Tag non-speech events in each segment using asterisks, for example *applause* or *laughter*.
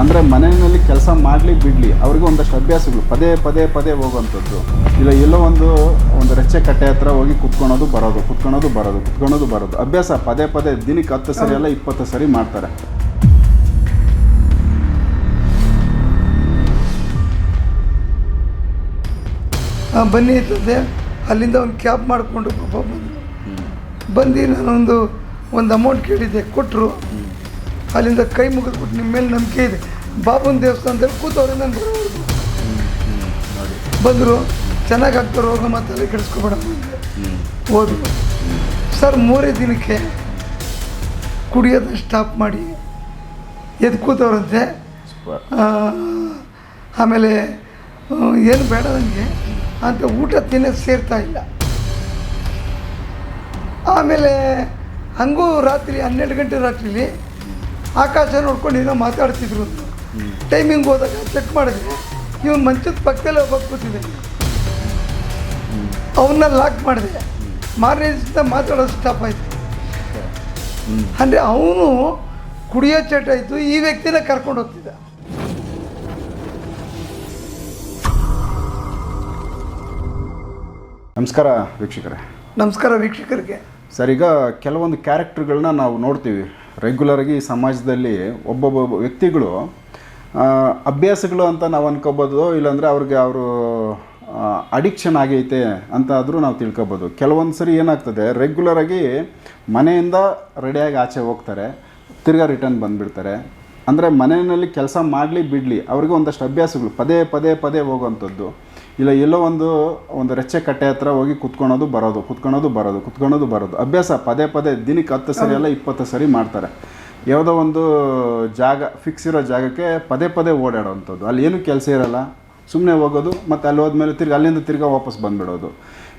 ಅಂದರೆ ಮನೆಯಲ್ಲಿ ಕೆಲಸ ಮಾಡಲಿ ಬಿಡಲಿ ಅವ್ರಿಗೆ ಒಂದಷ್ಟು ಅಭ್ಯಾಸಗಳು ಪದೇ ಪದೇ ಪದೇ ಹೋಗುವಂಥದ್ದು. ಇಲ್ಲ ಎಲ್ಲೋ ಒಂದು ಒಂದು ರೆಚ್ಚೆ ಕಟ್ಟೆ ಹತ್ರ ಹೋಗಿ ಕುತ್ಕೊಳೋದು ಬರೋದು ಕುತ್ಕೊಳೋದು ಬರೋದು ಕುತ್ಕೊಳೋದು ಬರೋದು. ಅಭ್ಯಾಸ ಪದೇ ಪದೇ ದಿನಕ್ಕೆ ಹತ್ತು ಸರಿ ಅಲ್ಲ ಇಪ್ಪತ್ತು ಸರಿ ಮಾಡ್ತಾರೆ. ಬನ್ನಿ ಅಂತಂದೆ ಅಲ್ಲಿಂದ ಒಂದು ಕ್ಯಾಬ್ ಮಾಡಿಕೊಂಡು ಪಾಪ ಬಂದರು. ಬಂದು ನಾನೊಂದು ಒಂದು ಅಮೌಂಟ್ ಕೇಳಿದ್ದೆ ಕೊಟ್ಟರು ಅಲ್ಲಿಂದ ಕೈ ಮುಗಿದ್ಬಿಟ್ಟು ನಿಮ್ಮ ಮೇಲೆ ನಂಬಿಕೆ ಇದೆ. ಬಾಬುನ ದೇವಸ್ಥಾನದಲ್ಲಿ ಕೂತವ್ರೆ ನಾನು ಬರೋವರೆಗೂ ಬಂದರು, ಚೆನ್ನಾಗಿ ಆಗ್ತಾರೆ ಹೋಗೋ ಮಾತಲ್ಲಿ ಕೆಡಿಸ್ಕೊಬೇಡ. ಹೋದ್ರು ಸರ್, ಮೂರೇ ದಿನಕ್ಕೆ ಕುಡಿಯೋದನ್ನ ಸ್ಟಾಪ್ ಮಾಡಿ ಎದ್ದು ಕೂತವ್ರಂತೆ. ಆಮೇಲೆ ಏನು ಬೇಡ ನನಗೆ ಅಂತ ಊಟ ತಿನ್ನೋದು ಸೇರ್ತಾ ಇಲ್ಲ. ಆಮೇಲೆ, ಹಂಗೂ ರಾತ್ರಿ ಹನ್ನೆರಡು ಗಂಟೆ ರಾತ್ರಿಲಿ ಆಕಾಶ ನೋಡ್ಕೊಂಡು ಏನೋ ಮಾತಾಡ್ತಿದ್ರು ಟೈಮಿಂಗ್ ಹೋದಾಗ ಚೆಕ್ ಮಾಡಿದ್ರೆ ಇವನು ಮಂಚದ ಪಕ್ಕದಲ್ಲೇ ಒಬ್ಬ ಕೂತಿದ್ದೆ ಅವನ್ನ ಲಾಕ್ ಮಾಡಿದೆ. ಮಾರನೇ ಮಾತಾಡೋದು ಸ್ಟಾಪ್ ಆಯಿತು. ಅಂದರೆ ಅವನು ಕುಡಿಯೋ ಚಟ ಇತ್ತು ಈ ವ್ಯಕ್ತಿನ ಕರ್ಕೊಂಡು ಹೋಗ್ತಿದ್ದ. ನಮಸ್ಕಾರ ವೀಕ್ಷಕರೇ. ನಮಸ್ಕಾರ ವೀಕ್ಷಕರಿಗೆ. ಸರ್ ಈಗ ಕೆಲವೊಂದು ಕ್ಯಾರೆಕ್ಟರ್ಗಳನ್ನ ನಾವು ನೋಡ್ತೀವಿ. ರೆಗ್ಯುಲರಾಗಿ ಸಮಾಜದಲ್ಲಿ ಒಬ್ಬೊಬ್ಬ ವ್ಯಕ್ತಿಗಳು ಅಭ್ಯಾಸಗಳು ಅಂತ ನಾವು ಅನ್ಕೋಬೋದು, ಇಲ್ಲಾಂದರೆ ಅವ್ರಿಗೆ ಅವರು ಅಡಿಕ್ಷನ್ ಆಗೈತೆ ಅಂತ ಆದರೂ ನಾವು ತಿಳ್ಕೊಬೋದು. ಕೆಲವೊಂದು ಸರಿ ಏನಾಗ್ತದೆ ರೆಗ್ಯುಲರಾಗಿ ಮನೆಯಿಂದ ರೆಡಿಯಾಗಿ ಆಚೆ ಹೋಗ್ತಾರೆ, ತಿರ್ಗಾ ರಿಟರ್ನ್ ಬಂದುಬಿಡ್ತಾರೆ. ಅಂದರೆ ಮನೆಯಲ್ಲಿ ಕೆಲಸ ಮಾಡಲಿ ಬಿಡಲಿ, ಅವ್ರಿಗೆ ಒಂದಷ್ಟು ಅಭ್ಯಾಸಗಳು, ಪದೇ ಪದೇ ಪದೇ ಹೋಗುವಂಥದ್ದು. ಇಲ್ಲ, ಎಲ್ಲೋ ಒಂದು ಒಂದು ರೆಚ್ಚೆ ಕಟ್ಟೆ ಹತ್ರ ಹೋಗಿ ಕುತ್ಕೊಳೋದು ಬರೋದು ಕುತ್ಕೊಳೋದು ಬರೋದು ಕುತ್ಕೊಳೋದು ಬರೋದು. ಅಭ್ಯಾಸ, ಪದೇ ಪದೇ ದಿನಕ್ಕೆ ಹತ್ತು ಸರಿ ಅಲ್ಲ, ಇಪ್ಪತ್ತು ಸರಿ ಮಾಡ್ತಾರೆ. ಯಾವುದೋ ಒಂದು ಜಾಗ ಫಿಕ್ಸ್ ಇರೋ ಜಾಗಕ್ಕೆ ಪದೇ ಪದೇ ಓಡಾಡೋವಂಥದ್ದು. ಅಲ್ಲಿ ಏನೂ ಕೆಲಸ ಇರಲ್ಲ. ಸುಮ್ಮನೆ ಹೋಗೋದು, ಮತ್ತು ಅಲ್ಲಿ ಹೋದ್ಮೇಲೆ ತಿರ್ಗಿ, ಅಲ್ಲಿಂದ ತಿರ್ಗಾ ವಾಪಸ್ ಬಂದುಬಿಡೋದು.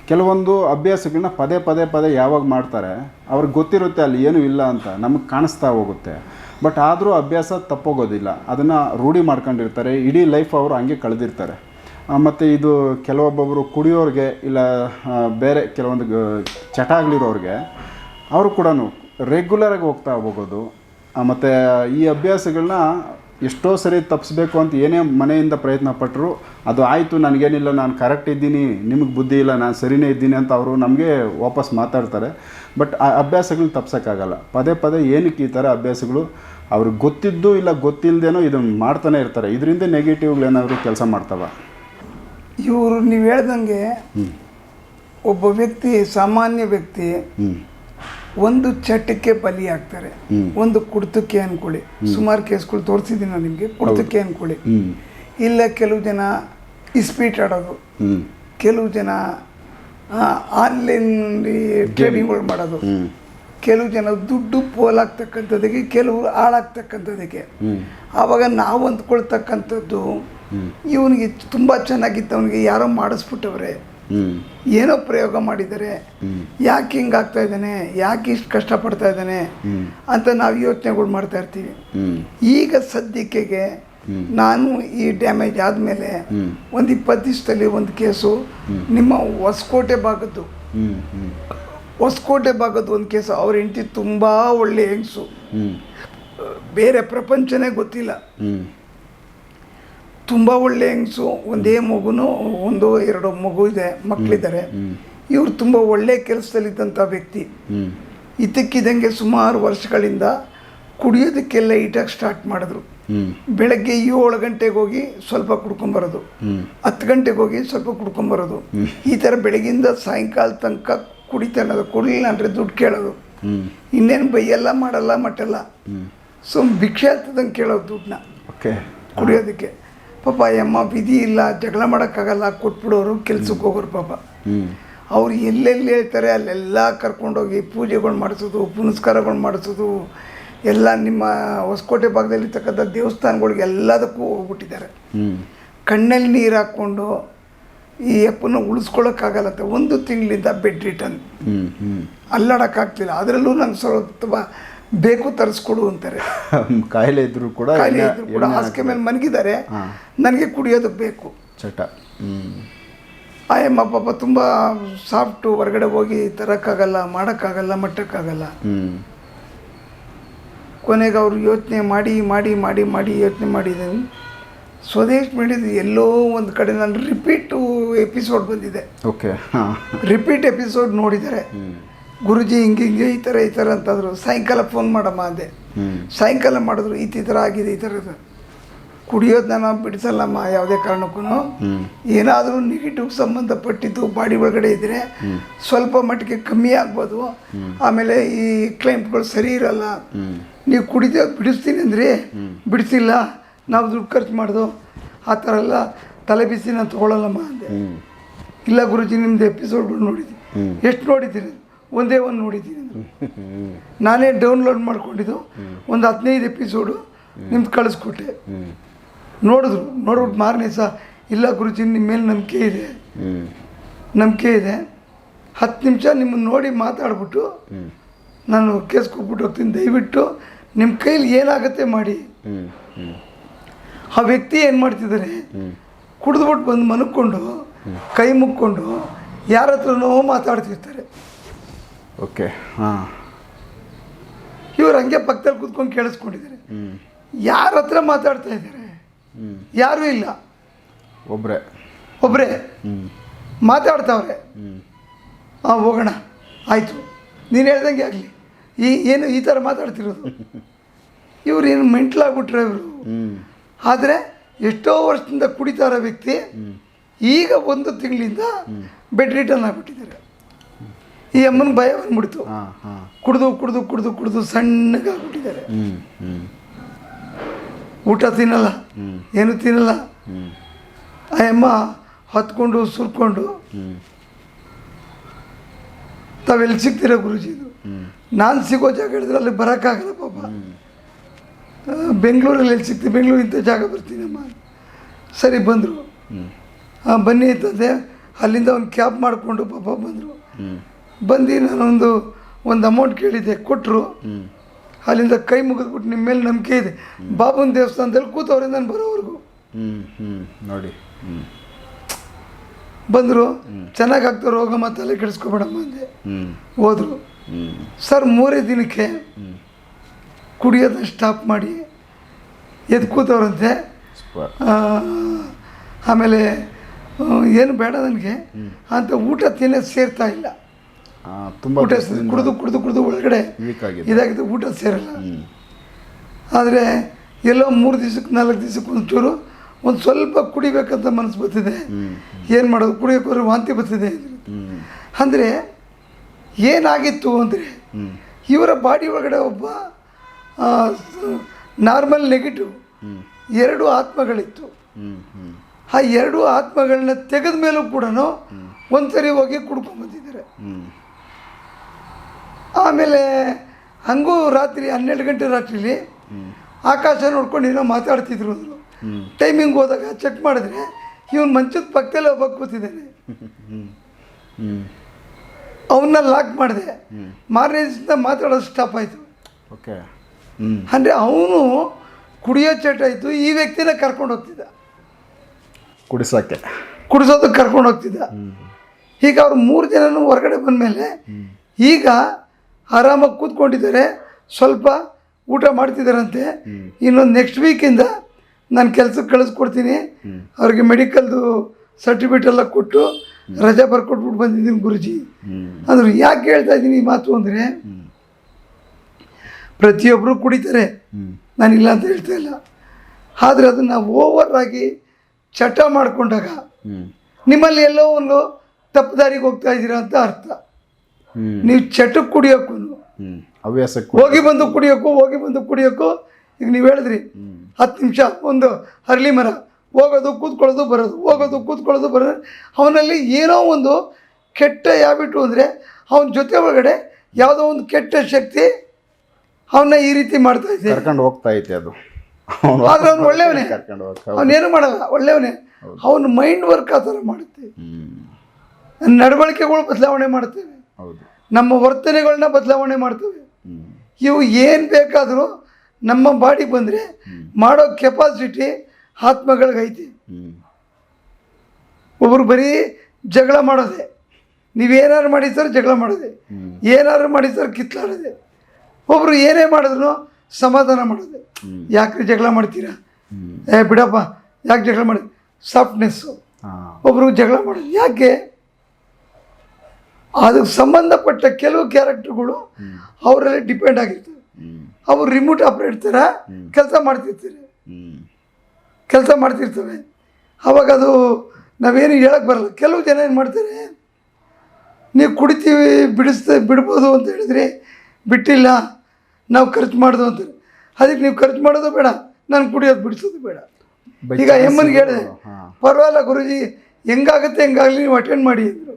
ಕೆಲವೊಂದು ಅಭ್ಯಾಸಗಳನ್ನ ಪದೇ ಪದೇ ಪದೇ ಯಾವಾಗ ಮಾಡ್ತಾರೆ, ಅವ್ರಿಗೆ ಗೊತ್ತಿರುತ್ತೆ ಅಲ್ಲಿ ಏನೂ ಇಲ್ಲ ಅಂತ, ನಮಗೆ ಕಾಣಿಸ್ತಾ ಹೋಗುತ್ತೆ. ಬಟ್ ಆದರೂ ಅಭ್ಯಾಸ ತಪ್ಪೋಗೋದಿಲ್ಲ. ಅದನ್ನು ರೂಢಿ ಮಾಡ್ಕೊಂಡಿರ್ತಾರೆ. ಇಡೀ ಲೈಫ್ ಅವರು ಹಂಗೆ ಕಳೆದಿರ್ತಾರೆ. ಮತ್ತು ಇದು ಕೆಲವೊಬ್ಬೊಬ್ಬರು ಕುಡಿಯೋರಿಗೆ ಇಲ್ಲ ಬೇರೆ ಕೆಲವೊಂದು ಚಟ ಆಗಲಿರೋರಿಗೆ ಅವರು ಕೂಡ ರೆಗ್ಯುಲರಾಗಿ ಹೋಗ್ತಾ ಹೋಗೋದು. ಮತ್ತು ಈ ಅಭ್ಯಾಸಗಳನ್ನ ಎಷ್ಟೋ ಸರಿ ತಪ್ಪಿಸ್ಬೇಕು ಅಂತ ಏನೇ ಮನೆಯಿಂದ ಪ್ರಯತ್ನ ಪಟ್ಟರು ಅದು ಆಯಿತು, ನನಗೇನಿಲ್ಲ, ನಾನು ಕರೆಕ್ಟ್ ಇದ್ದೀನಿ, ನಿಮಗೆ ಬುದ್ಧಿ ಇಲ್ಲ, ನಾನು ಸರಿನೇ ಇದ್ದೀನಿ ಅಂತ ಅವರು ನಮಗೆ ವಾಪಸ್ ಮಾತಾಡ್ತಾರೆ. ಬಟ್ ಆ ಅಭ್ಯಾಸಗಳನ್ನ ತಪ್ಸೋಕ್ಕಾಗಲ್ಲ. ಪದೇ ಪದೇ ಏನಕ್ಕೆ ಈ ಥರ ಅಭ್ಯಾಸಗಳು ಅವ್ರಿಗೆ ಗೊತ್ತಿದ್ದು ಇಲ್ಲ ಗೊತ್ತಿಲ್ಲದೇನೋ ಇದನ್ನು ಮಾಡ್ತಾನೆ ಇರ್ತಾರೆ. ಇದರಿಂದ ನೆಗೆಟಿವ್ಗಳೇನಾದರೂ ಕೆಲಸ ಮಾಡ್ತಾವ? ಇವರು ನೀವು ಹೇಳ್ದಂಗೆ ಒಬ್ಬ ವ್ಯಕ್ತಿ ಸಾಮಾನ್ಯ ವ್ಯಕ್ತಿ ಒಂದು ಚಟಕ್ಕೆ ಬಲಿ ಆಗ್ತಾರೆ ಒಂದು ಕುಡ್ತಕ್ಕೆ ಅನ್ಕೊಳ್ಳಿ. ಸುಮಾರು ಕೇಸ್ಗಳು ತೋರಿಸಿದ್ದೀನಿ ನಾನು ನಿಮಗೆ. ಕುಡ್ತಕ್ಕೆ ಅನ್ಕೊಳ್ಳಿ. ಇಲ್ಲ ಕೆಲವು ಜನ ಇಸ್ಪೀಟ್ ಆಡೋದು. ಕೆಲವು ಜನ ಆನ್ಲೈನ್ ಟ್ರೇಡಿಂಗ್ಗಳು ಮಾಡೋದು. ಕೆಲವು ಜನ ದುಡ್ಡು ಪೋಲಾಗ್ತಕ್ಕಂಥದ್ದಕ್ಕೆ ಕೆಲವು ಹಾಳಾಗ್ತಕ್ಕಂಥದ್ದಕ್ಕೆ ಹ್ಞೂ ಆವಾಗ ನಾವು ಅಂದ್ಕೊಳ್ತಕ್ಕಂಥದ್ದು ಇವನಿಗೆ ತುಂಬ ಚೆನ್ನಾಗಿತ್ತು ಅವನಿಗೆ ಯಾರೋ ಮಾಡಿಸ್ಬಿಟ್ಟವ್ರೆ. ಏನೋ ಪ್ರಯೋಗ ಮಾಡಿದ್ದಾರೆ. ಯಾಕೆ ಹಿಂಗಾಗ್ತಾ ಇದ್ದಾನೆ? ಯಾಕೆ ಇಷ್ಟು ಕಷ್ಟಪಡ್ತಾ ಇದ್ದಾನೆ? ಅಂತ ನಾವು ಯೋಚನೆಗಳು ಮಾಡ್ತಾ ಇರ್ತೀವಿ. ಈಗ ಸದ್ಯಕ್ಕೆ ನಾನು ಈ ಡ್ಯಾಮೇಜ್ ಆದಮೇಲೆ ಒಂದು ಇಪ್ಪತ್ತು ದಿವಸದಲ್ಲಿ ಒಂದು ಕೇಸು ನಿಮ್ಮ ಹೊಸಕೋಟೆ ಭಾಗದ್ದು. ಹೊಸಕೋಟೆ ಭಾಗದ್ದು ಒಂದು ಕೇಸು. ಅವ್ರ ಹೆಂಡತಿ ತುಂಬ ಒಳ್ಳೆ ಹೆಂಗಸು. ಬೇರೆ ಪ್ರಪಂಚನೇ ಗೊತ್ತಿಲ್ಲ. ತುಂಬ ಒಳ್ಳೆ ಹೆಂಗಸು ಒಂದೇ ಮಗುನು ಒಂದು ಎರಡು ಮಗು ಇದೆ ಮಕ್ಕಳಿದ್ದಾರೆ ಇವರು ತುಂಬ ಒಳ್ಳೆ ಕೆಲಸದಲ್ಲಿದ್ದಂಥ ವ್ಯಕ್ತಿ. ಇದಕ್ಕಿದ್ದಂಗೆ ಇದ್ದಕ್ಕಿದ್ದಂಗೆ ಸುಮಾರು ವರ್ಷಗಳಿಂದ ಕುಡಿಯೋದಕ್ಕೆಲ್ಲ ಈಟಾಗಿ ಸ್ಟಾರ್ಟ್ ಮಾಡಿದ್ರು. ಬೆಳಗ್ಗೆ ಏಳು ಗಂಟೆಗೆ ಹೋಗಿ ಸ್ವಲ್ಪ ಕುಡ್ಕೊಂಬರೋದು ಹತ್ತು ಗಂಟೆಗೆ ಹೋಗಿ ಸ್ವಲ್ಪ ಕುಡ್ಕೊಂಬರೋದು ಈ ಥರ ಬೆಳಗಿಂದ ಸಾಯಂಕಾಲ ತನಕ ಕುಡಿತಾ ಅನ್ನೋದು ಕೊಡಲಿಲ್ಲ ಅಂದರೆ ದುಡ್ಡು ಕೇಳೋದು. ಇನ್ನೇನು ಬೈಯೆಲ್ಲ ಮಾಡಲ್ಲ ಮಟ್ಟಲ್ಲ ಸೊ ಭಿಕ್ಷೆ ಆಗ್ತದಂಗೆ ಕೇಳೋದು ದುಡ್ಡನ್ನ. ಓಕೆ. ಕುಡಿಯೋದಕ್ಕೆ. ಪಾಪ ಅಮ್ಮ ವಿಧಿ ಇಲ್ಲ ಜಗಳ ಮಾಡೋಕ್ಕಾಗಲ್ಲ ಕೊಟ್ಬಿಡೋರು ಕೆಲ್ಸಕ್ಕೆ ಹೋಗೋರು ಪಾಪ. ಅವ್ರು ಎಲ್ಲೆಲ್ಲಿ ಹೇಳ್ತಾರೆ ಅಲ್ಲೆಲ್ಲ ಕರ್ಕೊಂಡೋಗಿ ಪೂಜೆಗಳು ಮಾಡಿಸೋದು ಪುನಸ್ಕಾರಗಳು ಮಾಡಿಸೋದು ಎಲ್ಲ ನಿಮ್ಮ ಹೊಸಕೋಟೆ ಭಾಗದಲ್ಲಿರ್ತಕ್ಕಂಥ ದೇವಸ್ಥಾನಗಳಿಗೆ ಎಲ್ಲದಕ್ಕೂ ಹೋಗ್ಬಿಟ್ಟಿದ್ದಾರೆ. ಕಣ್ಣಲ್ಲಿ ನೀರು ಹಾಕ್ಕೊಂಡು ಈ ಅಪ್ಪನ ಉಳಿಸ್ಕೊಳ್ಳೋಕ್ಕಾಗಲ್ಲಂತೆ ಒಂದು ತಿಂಗಳಿಂದ ಬೆಡ್ ರಿಟರ್ನ್. ಅಲ್ಲಾಡೋಕ್ಕಾಗ್ತಿಲ್ಲ. ಅದರಲ್ಲೂ ನಂಗೆ ಸ್ವಲ್ಪ ಬೇಕು ತರಿಸ್ಕೊಡು ಅಂತಾರೆ. ಕಾಯಿಲೆ ಇದ್ರು ಕೂಡ ಕಾಯಿಲೆ ಇದ್ರು ಕೂಡ ಹಾಸಿಗೆ ಮೇಲೆ ಮನಗಿದ್ದಾರೆ. ನನಗೆ ಕುಡಿಯೋದಕ್ಕೆ ಬೇಕು. ಚಟ. ಆಯಮ್ಮ ಪಾಪ ತುಂಬ ಸಾಫ್ಟು ಹೊರಗಡೆ ಹೋಗಿ ತರೋಕ್ಕಾಗಲ್ಲ ಮಾಡೋಕ್ಕಾಗಲ್ಲ ಮಟ್ಟಕ್ಕಾಗಲ್ಲ. ಕೊನೆಗೆ ಅವರು ಯೋಚನೆ ಮಾಡಿ ಮಾಡಿ ಮಾಡಿ ಮಾಡಿ ಯೋಚನೆ ಮಾಡಿದ್ದಾರೆ ಸ್ವದೇಶ್ ಮಾಡಿದ ಎಲ್ಲೋ ಒಂದು ಕಡೆ ನಾನು ರಿಪೀಟು ಎಪಿಸೋಡ್ ಬಂದಿದೆ. ಓಕೆ ರಿಪೀಟ್ ಎಪಿಸೋಡ್ ನೋಡಿದ್ದಾರೆ. ಗುರುಜಿ ಹಿಂಗೆ ಹಿಂಗೆ ಈ ಥರ ಈ ಥರ ಅಂತಂದರು. ಸಾಯಂಕಾಲ ಫೋನ್ ಮಾಡಮ್ಮ ಅಂದೆ. ಸಾಯಂಕಾಲ ಮಾಡಿದ್ರು ಈ ಥರ ಆಗಿದೆ ಈ ಥರ ಕುಡಿಯೋದನ್ನ ನಾನು ಬಿಡಿಸಲ್ಲಮ್ಮ ಯಾವುದೇ ಕಾರಣಕ್ಕೂ. ಏನಾದರೂ ನೆಗೆಟಿವ್ ಸಂಬಂಧಪಟ್ಟಿದ್ದು ಬಾಡಿ ಒಳಗಡೆ ಇದ್ದರೆ ಸ್ವಲ್ಪ ಮಟ್ಟಿಗೆ ಕಮ್ಮಿ ಆಗ್ಬೋದು. ಆಮೇಲೆ ಈ ಕ್ಲೈಂಟ್ಗಳು ಸರಿ ಇರಲ್ಲ. ನೀವು ಕುಡಿದ ಬಿಡಿಸ್ತೀನಿ ಅಂದರೆ ಬಿಡಿಸಿಲ್ಲ ನಾವು ದುಡ್ಡು ಖರ್ಚು ಮಾಡೋದು ಆ ಥರ ಎಲ್ಲ ತಲೆ ಬಿಸಿ ನಾನು ತೊಗೊಳಲ್ಲಮ್ಮ ಅಂದೆ. ಇಲ್ಲ ಗುರುಜಿ ನಿಮ್ಮದು ಎಪಿಸೋಡ್ಗಳು ನೋಡಿದ್ದೀನಿ. ಎಷ್ಟು ನೋಡಿದ್ದೀನಿ ಒಂದೇ ಒಂದು ನೋಡಿದ್ದೀನಿ. ನಾನೇ ಡೌನ್ಲೋಡ್ ಮಾಡಿಕೊಂಡಿದ್ದು ಒಂದು ಹದಿನೈದು ಎಪಿಸೋಡು ನಿಮ್ದು ಕಳಿಸ್ಕೊಟ್ಟೆ. ನೋಡಿದ್ರು, ನೋಡ್ಬಿಟ್ಟು ಮಾರನೇ ಸಹ ಇಲ್ಲ ಗುರುಜಿ ನಿಮ್ಮ ಮೇಲೆ ನಂಬಿಕೆ ಇದೆ. ನಂಬಿಕೆ ಇದೆ. ಹತ್ತು ನಿಮಿಷ ನಿಮ್ಮನ್ನು ನೋಡಿ ಮಾತಾಡ್ಬಿಟ್ಟು ನಾನು ಕೇಸ್ ಕೊಟ್ಬಿಟ್ಟು ಹೋಗ್ತೀನಿ. ದಯವಿಟ್ಟು ನಿಮ್ಮ ಕೈಲಿ ಏನಾಗುತ್ತೆ ಮಾಡಿ. ಆ ವ್ಯಕ್ತಿ ಏನು ಮಾಡ್ತಿದ್ದಾರೆ ಕುಡಿದ್ಬಿಟ್ಟು ಬಂದು ಮನಕ್ಕೊಂಡು ಕೈ ಮುಕ್ಕೊಂಡು ಯಾರ ಹತ್ರನೋ ಮಾತಾಡ್ತಿರ್ತಾರೆ. ಓಕೆ. ಹಾಂ. ಇವ್ರು ಹಂಗೆ ಪಕ್ಕದಲ್ಲಿ ಕೂತ್ಕೊಂಡು ಕೇಳಿಸ್ಕೊಂಡಿದ್ದಾರೆ. ಯಾರ ಹತ್ರ ಮಾತಾಡ್ತಾ ಇದ್ದಾರೆ? ಯಾರೂ ಇಲ್ಲ. ಒಬ್ಬರೇ ಒಬ್ಬರೇ ಮಾತಾಡ್ತಾವ್ರೆ. ಹಾಂ ಹೋಗೋಣ. ಆಯಿತು. ನೀನು ಹೇಳ್ದಂಗೆ ಆಗಲಿ. ಈ ಏನು ಈ ಥರ ಮಾತಾಡ್ತಿರೋದು? *laughs* ಇವ್ರು ಏನು ಮೆಂಟ್ಲಾಗ್ಬಿಟ್ರೆ ಇವರು? ಆದರೆ ಎಷ್ಟೋ ವರ್ಷದಿಂದ ಕುಡಿತಾ ಇರೋ ವ್ಯಕ್ತಿ ಈಗ ಒಂದು ತಿಂಗಳಿಂದ ಬೆಡ್ ರಿಟರ್ನ್ ಆಗಿಬಿಟ್ಟಿದ್ದಾರೆ. ಈ ಅಮ್ಮನ ಭಯ ಬಂದ್ಬಿಡ್ತು. ಕುಡಿದು ಕುಡಿದು ಕುಡಿದು ಕುಡಿದು ಸಣ್ಣಗಾಗ್ಬಿಟ್ಟಿದ್ದಾರೆ. ಊಟ ತಿನ್ನಲ್ಲ ಏನು ತಿನ್ನಲ್ಲ. ಆ ಅಮ್ಮ ಹತ್ಕೊಂಡು ಸುರ್ಕೊಂಡು ತಾವೆಲ್ಲಿ ಸಿಗ್ತೀರ ಗುರುಜಿದು ನಾನು ಸಿಗೋ ಜಾಗ ಹೇಳಿದ್ರೆ ಅಲ್ಲಿ ಬರೋಕ್ಕಾಗಲ್ಲ ಪಾಪ. ಬೆಂಗಳೂರಲ್ಲಿ ಎಲ್ಲಿ ಸಿಗ್ತೀವಿ ಬೆಂಗಳೂರು ಇಂಥ ಜಾಗ ಬರ್ತೀನಮ್ಮ. ಸರಿ ಬಂದರು. ಬನ್ನಿ ಅಂತಂದೆ ಅಲ್ಲಿಂದ ಒಂದು ಕ್ಯಾಬ್ ಮಾಡಿಕೊಂಡು ಪಾಪ ಬಂದರು. ಬಂದು ನಾನೊಂದು ಒಂದು ಅಮೌಂಟ್ ಕೇಳಿದ್ದೆ ಕೊಟ್ಟರು ಅಲ್ಲಿಂದ ಕೈ ಮುಗಿದ್ಬಿಟ್ಟು ನಿಮ್ಮ ಮೇಲೆ ನಂಬಿಕೆ ಇದೆ. ಬಾಬುನ ದೇವಸ್ಥಾನದಲ್ಲಿ ಕೂತವ್ರೆ ನಾನು ಬರೋವರೆಗೂ. ಹ್ಞೂ ಹ್ಞೂ ನೋಡಿ ಹ್ಞೂ ಬಂದರು. ಚೆನ್ನಾಗಿ ಆಗ್ತಾರೆ ಹೋಗಮ್ಮ ತಲೆ ಕೆಡಿಸ್ಕೊಬೇಡಮ್ಮ ಅಂದೆ. ಹೋದರು. ಸರ್ ಮೂರೇ ದಿನಕ್ಕೆ ಕುಡಿಯೋದನ್ನ ಸ್ಟಾಪ್ ಮಾಡಿ ಎದ್ದು ಕೂತವ್ರಂತೆ ಆಮೇಲೆ ಏನು ಬೇಡ ನನಗೆ. ಅಂತ ಊಟ ತಿನ್ನೋದು ಸೇರ್ತಾ ಇಲ್ಲ. ತುಂಬ ಊಟ ಕುಡಿದು ಕುಡಿದು ಕುಡಿದು ಒಳಗಡೆ ಇದಾಗಿದೆ ಊಟ ಸೇರಲ್ಲ. ಆದರೆ ಎಲ್ಲೋ ಮೂರು ದಿವ್ಸಕ್ಕೆ ನಾಲ್ಕು ದಿವ್ಸಕ್ಕೆ ಚೂರು ಒಂದು ಸ್ವಲ್ಪ ಕುಡಿಬೇಕಂತ ಮನಸ್ಸು ಬರ್ತಿದೆ. ಏನು ಮಾಡೋದು? ಕುಡಿಯೋಕೆ ಹೋದ್ರೆ ವಾಂತಿ ಬರ್ತಿದೆ. ಅಂದ್ರು. ಏನಾಗಿತ್ತು ಅಂದರೆ ಇವರ ಬಾಡಿ ಒಳಗಡೆ ಒಬ್ಬ ನಾರ್ಮಲ್ ನೆಗೆಟಿವ್ ಎರಡು ಆತ್ಮಗಳಿತ್ತು. ಆ ಎರಡು ಆತ್ಮಗಳನ್ನ ತೆಗೆದ ಮೇಲೂ ಕೂಡ ಒಂದ್ಸರಿ ಹೋಗಿ ಕುಡ್ಕೊಂಡ್ಬಂದಿದ್ದಾರೆ ಆಮೇಲೆ ಹಂಗೂ ರಾತ್ರಿ ಹನ್ನೆರಡು ಗಂಟೆ ರಾತ್ರಿಲಿ ಆಕಾಶ ನೋಡ್ಕೊಂಡು ಏನೋ ಮಾತಾಡ್ತಿದ್ರು ಅಂದರು. ಟೈಮಿಂಗ್ ಹೋದಾಗ ಚೆಕ್ ಮಾಡಿದ್ರೆ ಇವನು ಮಂಚದ ಪಕ್ಕದಲ್ಲಿ ಒಬ್ಬ ಕೂತಿದ್ದಾನೆ. ಅವನ್ನ ಲಾಕ್ ಮಾಡಿದೆ. ಮಾರನೇ ದಿವಸದಿಂದ ಮಾತಾಡೋದು ಸ್ಟಾಪ್ ಆಯಿತು. ಓಕೆ. ಅಂದರೆ ಅವನು ಕುಡಿಯೋ ಚಟ ಇತ್ತು ಈ ವ್ಯಕ್ತಿನ ಕರ್ಕೊಂಡು ಹೋಗ್ತಿದ್ದ. ಕುಡಿಸೋಕ್ಕೆ ಕುಡಿಸೋದಕ್ಕೆ ಕರ್ಕೊಂಡು ಹೋಗ್ತಿದ್ದ. ಈಗ ಅವ್ರು ಮೂರು ಜನನೂ ಹೊರಗಡೆ ಬಂದಮೇಲೆ ಈಗ ಆರಾಮಾಗಿ ಕೂತ್ಕೊಂಡಿದ್ದಾರೆ. ಸ್ವಲ್ಪ ಊಟ ಮಾಡ್ತಿದ್ದಾರಂತೆ. ಇನ್ನೊಂದು ನೆಕ್ಸ್ಟ್ ವೀಕಿಂದ ನಾನು ಕೆಲ್ಸಕ್ಕೆ ಕಳಿಸ್ಕೊಡ್ತೀನಿ. ಅವ್ರಿಗೆ ಮೆಡಿಕಲ್ದು ಸರ್ಟಿಫಿಕೇಟ್ ಎಲ್ಲ ಕೊಟ್ಟು ರಜೆ ಬರ್ಕೊಟ್ಬಿಟ್ಟು ಬಂದಿದ್ದೀನಿ ಗುರುಜಿ. ಅಂದ್ರೆ ಯಾಕೆ ಹೇಳ್ತಾ ಇದ್ದೀನಿ ಈ ಮಾತು ಅಂದರೆ ಪ್ರತಿಯೊಬ್ಬರು ಕುಡಿತಾರೆ. ನಾನಿಲ್ಲ ಅಂತ ಹೇಳ್ತಾ ಇಲ್ಲ. ಆದರೆ ಅದನ್ನು ಓವರ್ ಆಗಿ ಚಟ ಮಾಡಿಕೊಂಡಾಗ ನಿಮ್ಮಲ್ಲಿ ಎಲ್ಲೋ ಒಂದು ತಪ್ಪು ದಾರಿಗೆ ಹೋಗ್ತಾ ಇದ್ದೀರಾ ಅಂತ ಅರ್ಥ. ನೀವು ಚಟಕ್ಕೆ ಕುಡಿಯೋಕ್ಕೂ ಹವ್ಯಾಸಕ್ಕೆ ಹೋಗಿ ಬಂದು ಕುಡಿಯೋಕ್ಕೂ ಹೋಗಿ ಬಂದು ಕುಡಿಯೋಕ್ಕೂ ಈಗ ನೀವು ಹೇಳಿದ್ರಿ ಹತ್ತು ನಿಮಿಷ ಒಂದು ಹರಳಿ ಮರ ಹೋಗೋದು ಕೂತ್ಕೊಳ್ಳೋದು ಬರೋದು ಹೋಗೋದು ಕೂತ್ಕೊಳ್ಳೋದು ಬರೋದು. ಅವನಲ್ಲಿ ಏನೋ ಒಂದು ಕೆಟ್ಟ ಹ್ಯಾಬಿಟು ಅಂದರೆ ಅವನ ಜೊತೆ ಒಳಗಡೆ ಯಾವುದೋ ಒಂದು ಕೆಟ್ಟ ಶಕ್ತಿ ಅವನ್ನ ಈ ರೀತಿ ಮಾಡ್ತಾ ಇದೆ. ಕರ್ಕೊಂಡು ಹೋಗ್ತಾ ಐತೆ ಅದು. ಅವನು ಆದ್ರೆ ಅವ್ನು ಒಳ್ಳೆಯವನೇ. ಅವನೇನು ಮಾಡಲ್ಲ ಒಳ್ಳೆಯವನೇ. ಅವನ ಮೈಂಡ್ ವರ್ಕ್ ಆ ಥರ ಮಾಡುತ್ತೆ. ನಡವಳಿಕೆಗಳು ಬದಲಾವಣೆ ಮಾಡ್ತೇವೆ ಹೌದು. ನಮ್ಮ ವರ್ತನೆಗಳನ್ನ ಬದಲಾವಣೆ ಮಾಡ್ತವೆ. ಇವು ಏನು ಬೇಕಾದರೂ ನಮ್ಮ ಬಾಡಿ ಬಂದರೆ ಮಾಡೋ ಕೆಪಾಸಿಟಿ ಆತ್ಮಗಳಿಗೈತಿ ಐತಿ. ಒಬ್ಬರು ಬರೀ ಜಗಳ ಮಾಡೋದೆ. ನೀವೇನಾದ್ರು ಮಾಡಿ ಸರ್ ಜಗಳ ಮಾಡೋದೆ. ಏನಾದ್ರು ಮಾಡಿ ಸರ್ ಕಿತ್ಲಾಡೋದೆ. ಒಬ್ಬರು ಏನೇ ಮಾಡಿದ್ರು ಸಮಾಧಾನ ಮಾಡೋದೆ. ಯಾಕೆ ಯಾಕ್ರಿ ಜಗಳ ಮಾಡ್ತೀರಾ. ಏ ಬಿಡಪ್ಪ. ಯಾಕೆ ಜಗಳ ಮಾಡಿ? ಸಾಫ್ಟ್ನೆಸ್ಸು ಒಬ್ಬರು ಜಗಳ ಮಾಡೋದು. ಯಾಕೆ? ಅದಕ್ಕೆ ಸಂಬಂಧಪಟ್ಟ ಕೆಲವು ಕ್ಯಾರೆಕ್ಟರ್ಗಳು ಅವರಲ್ಲಿ ಡಿಪೆಂಡ್ ಆಗಿರ್ತವೆ ಅವರು ರಿಮೋಟ್ ಆಪ್ರೇಟ್ ಥರ ಕೆಲಸ ಮಾಡ್ತಿರ್ತಾರೆ. ಕೆಲಸ ಮಾಡ್ತಿರ್ತವೆ. ಅವಾಗ ಅದು ನಾವೇನು ಹೇಳಕ್ಕೆ ಬರಲ್ಲ. ಕೆಲವು ಜನ ಏನು ಮಾಡ್ತಾರೆ ನೀವು ಕುಡಿತೀವಿ ಬಿಡಿಸ್ತ ಬಿಡ್ಬೋದು ಅಂತ ಹೇಳಿದ್ರಿ ಬಿಟ್ಟಿಲ್ಲ ನಾವು ಖರ್ಚು ಮಾಡೋದು ಅಂತಾರೆ ಅದಕ್ಕೆ ನೀವು ಖರ್ಚು ಮಾಡೋದು ಬೇಡ ನಾನು ಕುಡಿಯೋದು ಬಿಡಿಸೋದು ಬೇಡ. ಈಗ ಎಮ್ಮನಿಗೆ ಹೇಳಿದೆ ಪರವಾಗಿಲ್ಲ ಗುರುಜಿ ಹೆಂಗಾಗುತ್ತೆ ಹೆಂಗಾಗಲಿ ನೀವು ಅಟೆಂಡ್ ಮಾಡಿ ಅಂದರು.